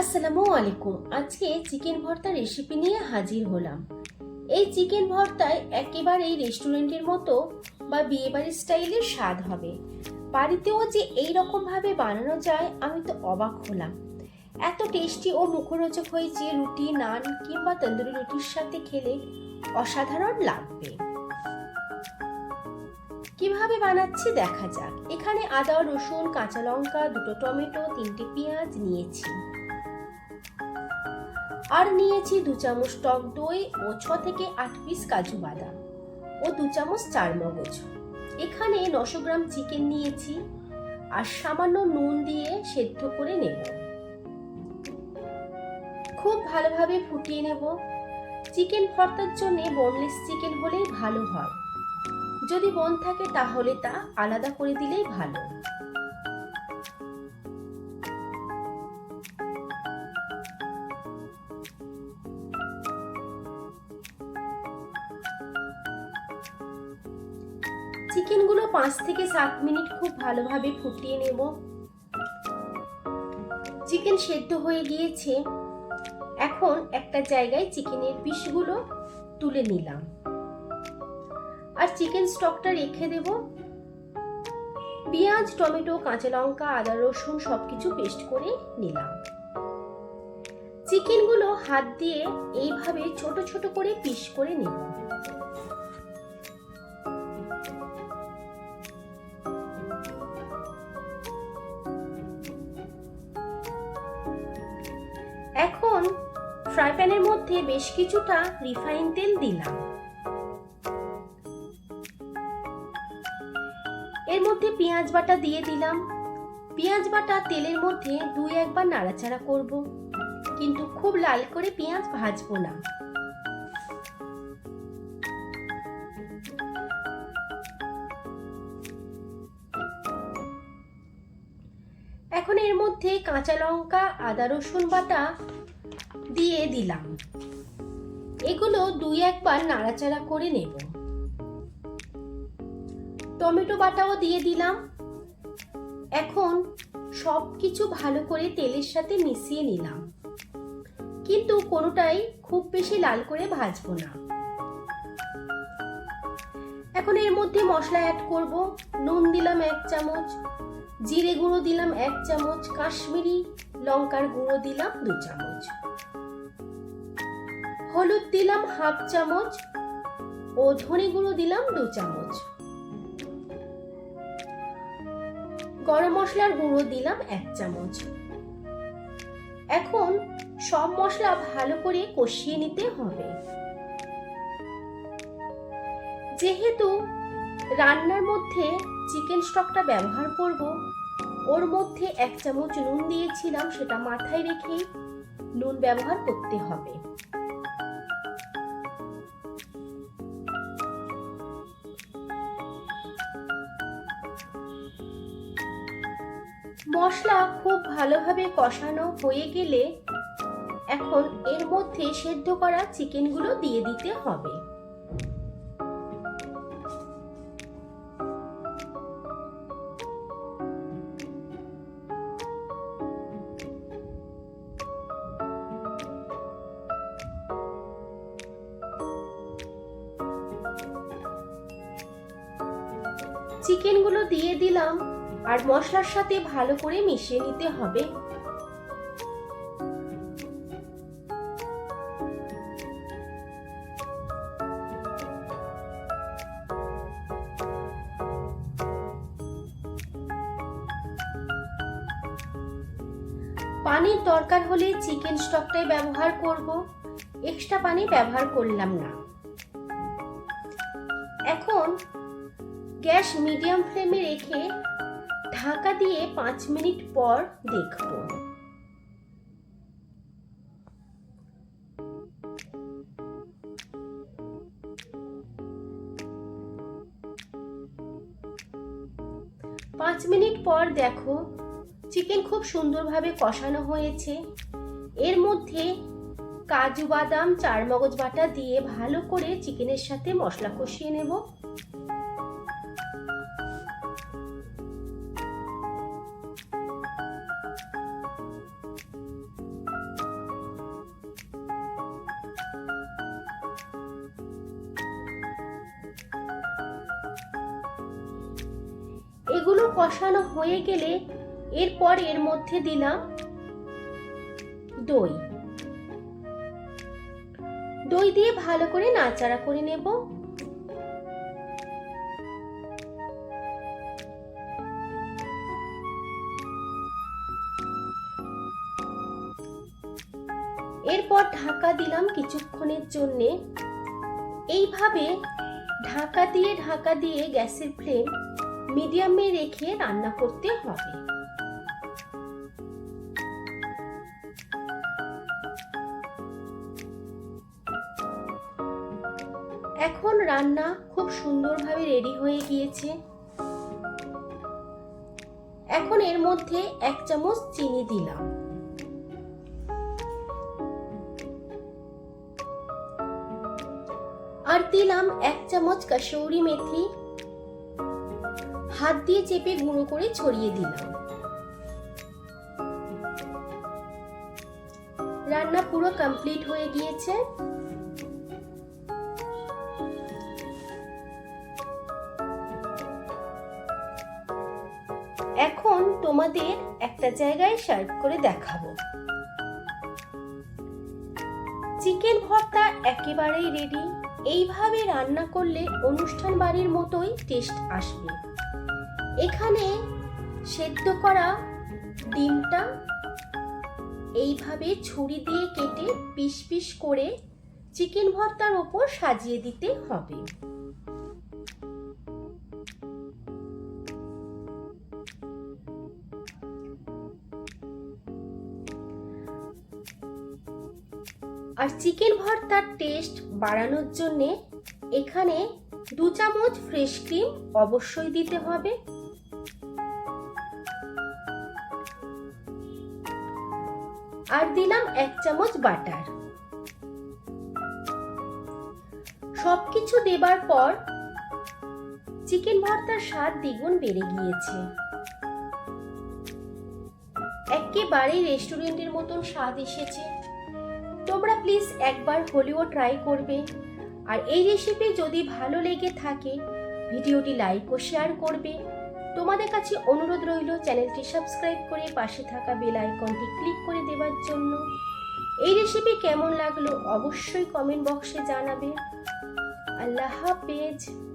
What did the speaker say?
আসসালামু আলাইকুম। আজকে চিকেন ভর্তা রেসিপি নিয়ে হাজির হলাম। এই চিকেন ভর্তায় একেবারেই রেস্টুরেন্টের মতো বা বিয়েবাড়ির স্টাইলের স্বাদ হবে। বাড়িতেও যে এই রকম ভাবে বানানো যায়, আমি তো অবাক হলাম। এত টেস্টি ও মুখরোচক হয়েছে রুটি, নান কিংবা তন্দুরি রুটির সাথে খেলে অসাধারণ লাগবে। কীভাবে বানাচ্ছি দেখা যাক। এখানে আদা, রসুন, কাঁচা লঙ্কা, দুটো টমেটো, তিনটে পেঁয়াজ নিয়েছি। আর নিয়েছি দু চামচ টক দই ও ছ থেকে আট পিস কাজু বাদাম ও দু চামচ চার মগজ এখানে নশো গ্রাম চিকেন নিয়েছি আর সামান্য নুন দিয়ে সেদ্ধ করে নেব। খুব ভালোভাবে ফুটিয়ে নেব। চিকেন ভর্তার জন্য বোনলেস চিকেন হলেই ভালো হয়। যদি বন থাকে তাহলে তা আলাদা করে দিলেই ভালো। চিকেনগুলো পাঁচ থেকে সাত মিনিট খুব ভালোভাবে ফুটিয়ে নেব। চিকেন সেদ্ধ হয়ে গিয়েছে। এখন একটা জায়গায় চিকেনের পিসগুলো তুলে নিলাম। আর চিকেন স্টকটা রেখে দেব। পেঁয়াজ, টমেটো, কাঁচা লঙ্কা, আদা, রসুন সব কিছু পেস্ট করে নিলাম। চিকেনগুলো হাত দিয়ে এইভাবে ছোট ছোট করে পিস করে নেব এখন ফ্রাই প্যানের মধ্যে বেশ কিছুটা রিফাইন তেল দিলাম। পেঁয়াজ বাটা দিয়ে দিলাম। পেঁয়াজ বাটা তেলের মধ্যে দুই একবার নাড়াচাড়া করব। কিন্তু খুব লাল করে পেঁয়াজ ভাজবো না। এখন এর মধ্যে কাঁচা লঙ্কা, আদা রসুন বাটা দিয়ে দিলাম। এগুলো দুই একবার নাড়াচাড়া করে নেব। টমেটো বাটাও দিয়ে দিলাম। এখন সব কিছু ভালো করে তেলের সাথে মিশিয়ে নিলাম। কিন্তু কোনোটাই খুব বেশি লাল করে ভাজবো না। এখন এর মধ্যে মশলা অ্যাড করব। নুন দিলাম এক চামচ, জিরে গুঁড়ো দিলাম এক চামচ, কাশ্মীরি লঙ্কার গুঁড়ো দিলাম দু চামচ। হলুদ দিলাম হাফ চামচ ও ধনে গুঁড়ো দিলাম দু চামচ। গরম মশলার গুঁড়ো দিলাম এক চামচ। এখন সব মশলা ভালো করে কষিয়ে নিতে হবে। যেহেতু রান্নার মধ্যে চিকেন স্টকটা ব্যবহার করব, ওর মধ্যে এক চামচ নুন দিয়েছিলাম, সেটা মাথায় রেখে নুন ব্যবহার করতে হবে। মশলা খুব ভালোভাবে কষানো হয়ে গেলে এখন এর মধ্যে সেদ্ধ করা চিকেনগুলো দিয়ে দিতে হবে। চিকেনগুলো দিয়ে দিলাম। আর মশলার সাথে ভালো করে মিশিয়ে নিতে হবে। পানির দরকার হলে চিকেন স্টকটাই ব্যবহার করব। এক্সট্রা পানি ব্যবহার করলাম না। এখন গ্যাস মিডিয়াম ফ্লেমে রেখে ঢাকা দিয়ে পাঁচ মিনিট পর দেখব। পাঁচ মিনিট পর দেখো, চিকেন খুব সুন্দরভাবে কষানো হয়েছে। এর মধ্যে কাজু বাদাম চার মগজ বাটা দিয়ে ভালো করে চিকেনের সাথে মশলা কষিয়ে নেব। কষানো হয়ে গেলে এরপর এর মধ্যে দিলাম দই। দই দিয়ে ভালো করে নাড়াচাড়া করে নেব। এরপর ঢাকা দিলাম কিছুক্ষণের জন্যে। এইভাবে ঢাকা দিয়ে ঢাকা দিয়ে গ্যাসের ফ্লেম মিডিয়ামে রেখে রান্না করতে হবে। এখন রান্না খুব সুন্দরভাবে রেডি হয়ে গিয়েছে। এখন এর মধ্যে এক চামচ চিনি দিলাম। আর দিলাম এক চামচ কাসৌরি মেথি। হাত দিয়ে চেপে গুঁড়ো করে ছড়িয়ে দিলাম। রান্না পুরো কমপ্লিট হয়ে গিয়েছে। এখন তোমাদের একটা জায়গায় সার্ভ করে দেখাবো। চিকেন ভর্তা একেবারেই রেডি এইভাবে রান্না করলে অনুষ্ঠান বাড়ির মতোই টেস্ট আসবে। এখানে সেদ্ধ করা ডিমটা এইভাবে ছুরি দিয়ে কেটে পিস পিস করে চিকেন ভর্তার ওপর সাজিয়ে দিতে হবে। আর চিকেন ভর্তার টেস্ট বাড়ানোর জন্যে এখানে দু চামচ ফ্রেশ ক্রিম অবশ্যই দিতে হবে। আর দিলাম এক চামচ বাটার। সবকিছু দেবার পর চিকেন ভর্তার স্বাদ দ্বিগুণ বেড়ে গিয়েছে। একেবারেই রেস্টুরেন্টের মতন স্বাদ এসেছে। তোমরা প্লিজ একবার হলেও ট্রাই করবে। আর এই রেসিপি যদি ভালো লেগে থাকে, ভিডিওটি লাইক ও শেয়ার করবে। তোমাদের কাছে অনুরোধ রইল চ্যানেলটি সাবস্ক্রাইব করে পাশে থাকা বেল আইকনটি ক্লিক করে দেওয়ার জন্য। এই রেসিপি কেমন লাগল অবশ্যই কমেন্ট বক্সে জানাবে। আল্লাহ হাফেজ।